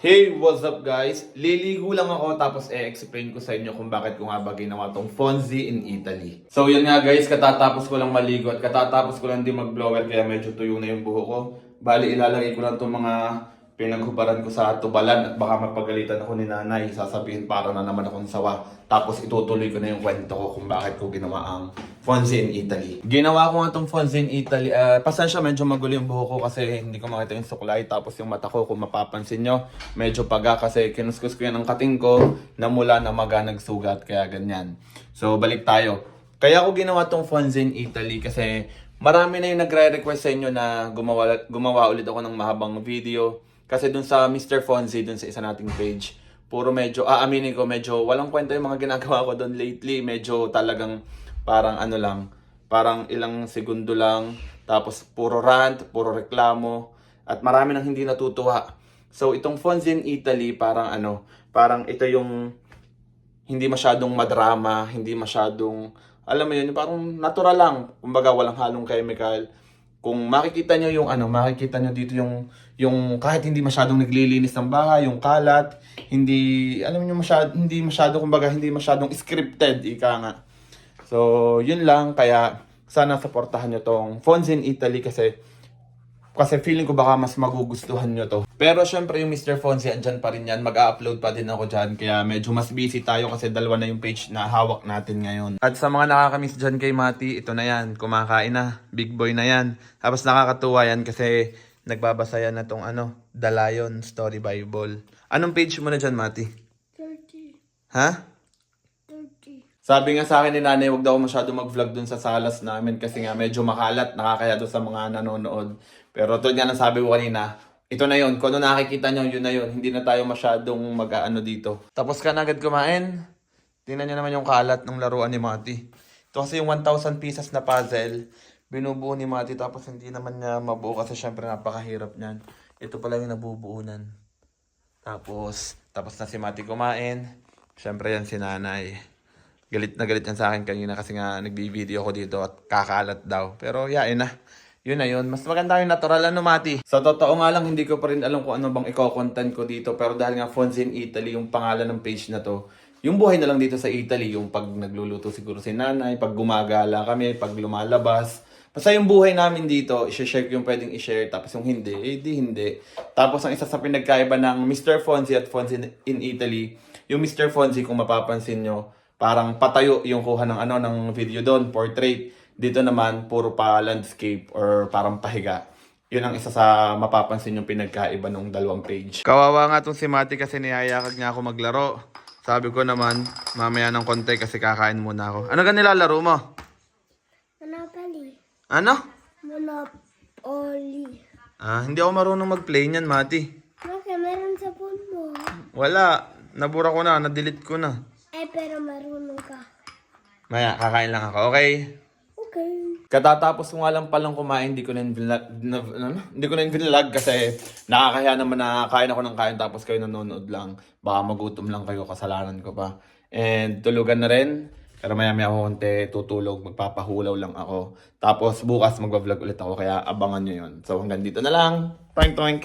Hey, what's up guys? Liligo lang ako tapos i-explain ko sa inyo kung bakit ko nga ba ginawa tong Fonzie in Italy. So yun nga guys, katatapos ko lang maligo at katatapos ko lang din mag-blower kaya medyo tuyo na yung buho ko. Bali ilalagay ko lang tong mga pinaghubaran ko sa tubalan at baka mapagalitan ako ni nanay. Sasabihin para na naman akong sawa. Tapos itutuloy ko na yung kwento ko kung bakit ko ginawa ang Fonzie in Italy. Ginawa ko nga tong Fonzie in Italy. Uh, pasensya, medyo magulo yung buho ko kasi hindi ko makita yung suklay. Tapos yung mata ko, kung mapapansin nyo, medyo paga kasi kinuskus ko yan ang kating ko na mula na maga nagsugat. Kaya ganyan. So, balik tayo. Kaya ako ginawa tong Fonzie in Italy kasi marami na yung nagre-request sa inyo na gumawa, gumawa ulit ako ng mahabang video. Kasi dun sa Mr. Fonzie, dun sa isa nating page, puro medyo, aaminin ko, medyo walang kwenta yung mga ginagawa ko doon lately. Medyo talagang parang ano lang, parang ilang segundo lang, tapos puro rant, puro reklamo, at marami nang hindi natutuwa. So itong Fonzie in Italy, parang ano, parang ito yung hindi masyadong madrama, hindi masyadong, alam mo yun, parang natural lang. Kumbaga, walang halong chemical. Kung makikita nyo yung ano, makikita nyo dito yung, yung kahit hindi masyadong naglilinis ng bahay, yung kalat, hindi, alam nyo masyado, hindi masyado, kumbaga, hindi masyadong scripted, ika nga. So, yun lang, kaya sana supportahan nyo tong Fonzie in Italy kasi kasi feeling ko baka mas magugustuhan nyo to. Pero syempre yung Mr. Fonzie, andyan pa rin yan. Mag-upload pa din ako dyan. Kaya medyo mas busy tayo kasi dalawa na yung page na hawak natin ngayon. At sa mga nakakamiss dyan kay Mati, ito na yan. Kumakain na. Big boy na yan. Tapos nakakatuwa yan kasi nagbabasa yan na tong ano, The Lion Story Bible. Anong page mo na dyan, Mati? 30. Ha? 30. Sabi nga sa akin ni nanay, wag daw masyado mag-vlog dun sa salas namin kasi nga medyo makalat, nakakaya doon sa mga nanonood. Pero tulad nga ng sabi ko kanina, ito na yun. Kung ano nakikita nyo, yun na yun. Hindi na tayo masyadong mag-ano dito. Tapos ka na agad kumain. Tingnan nyo naman yung kalat ng laruan ni Mati. Ito kasi yung 1,000 pieces na puzzle. Binubuo ni Mati tapos hindi naman niya mabuo kasi syempre napakahirap niyan. Ito pala yung nabubuunan. Tapos, tapos na si Mati kumain. Syempre yan si nanay. Galit na galit yan sa akin kanina kasi nga nagbi-video ko dito at kakalat daw. Pero yain na. Yun na yun. Mas maganda yung natural ano, Mati. Sa totoo nga lang, hindi ko pa rin alam kung ano bang iko-content ko dito. Pero dahil nga Fonzie in Italy, yung pangalan ng page na to, yung buhay na lang dito sa Italy, yung pag nagluluto siguro si nanay, pag gumagala kami, pag lumalabas. Basta yung buhay namin dito, i-share ko yung pwedeng i-share, tapos yung hindi, eh di hindi. Tapos ang isa sa pinagkaiba ng Mr. Fonzie at Fonzie in Italy, yung Mr. Fonzie, kung mapapansin nyo, parang patayo yung kuha ng ano ng video doon, portrait. Dito naman, puro pa landscape or parang pahiga. Yun ang isa sa mapapansin yung pinagkaiba ng dalawang page. Kawawa nga tong si Mati kasi niyayakag niya ako maglaro. Sabi ko naman, mamaya ng konti kasi kakain muna ako. Ano ka nilalaro mo? Monopoly. Ano? Monopoly. Ah, hindi ako marunong mag-play niyan, Mati. Bakit meron sa phone mo? Wala. Nabura ko na, na-delete ko na. Pero marunong ka. Maya, kakain lang ako, okay? Okay. Katatapos ko nga lang palang kumain, hindi ko na vlog, hindi ko na vlog kasi nakakahiya naman na kain ako ng kain tapos kayo nanonood lang. Baka magutom lang kayo, kasalanan ko pa. And tulugan na rin. Pero maya maya ako konti tutulog, magpapahulaw lang ako. Tapos bukas magbablog ulit ako, kaya abangan nyo yun. So hanggang dito na lang. Toink toink!